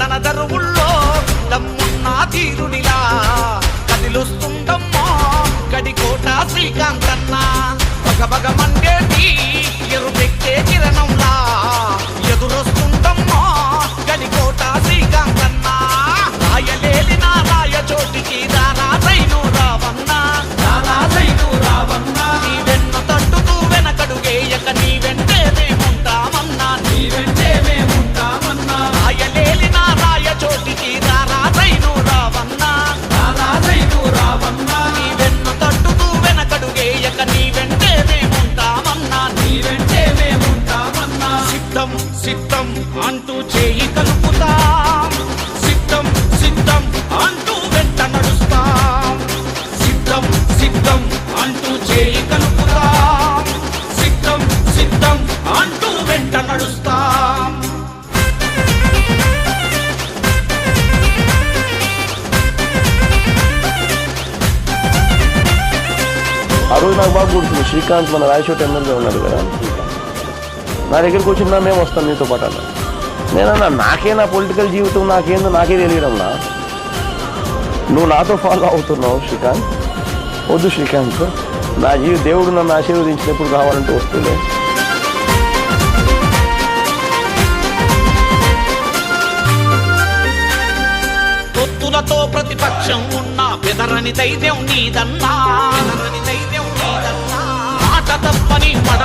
తన దరువుల్లో దమ్మున్నా తీరునిలా కదిలుస్తుందమ్మో. గడికోట శ్రీకాంతన్న ఒక బగ మండేటి ఎరుపెక్కే కిరణంలా ఎదురొస్తుందమ్మో. గడికోట శ్రీకాంతన్న నా రాయ చోటికి రారాజైను రావన్న. రారాజైను రావన్న. నీ వెన్ను తట్టుతూ వెనకడుగేయక నీ వెంటే మేముంటామన్నా నీ వెంటే మేముంటామన్నా. రాయలేని నా సిద్ధం సిద్ధం. అంటూ చేయి కలుపుతాం. సిద్ధం సిద్ధం. అంటూ వెంట నడుస్తాం. సిద్ధం సిద్ధం. అంటూ చేయి కలుపుతాం. సిద్ధం సిద్ధం. అంటూ వెంట నడుస్తాం. ఆ రోజు నాకు బాగా గుర్తుంది శ్రీకాంత్ మన రాయచోట ఎమ్మెల్యే ఉన్నాడు కదా. నా దగ్గరికి వచ్చినా మేము వస్తాం మీతో పాటు అన్న. నేనన్నా నాకే నా పొలిటికల్ జీవితం నాకేందో నాకే తెలియడంలా నువ్వు నాతో ఫాలో అవుతున్నావు శ్రీకాంత్. వద్దు శ్రీకాంత్. నా జీవి దేవుడు నన్ను ఆశీర్వదించినప్పుడు కావాలంటే వస్తుండే. ప్రతిపక్షం ఉన్నా బెదరని ధైర్యం నీదన్నా. బెదరని ధైర్యం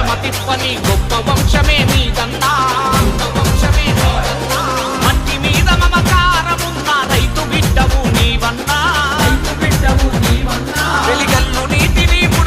మతిప్పని గొప్ప వంశమే మీదన్నా.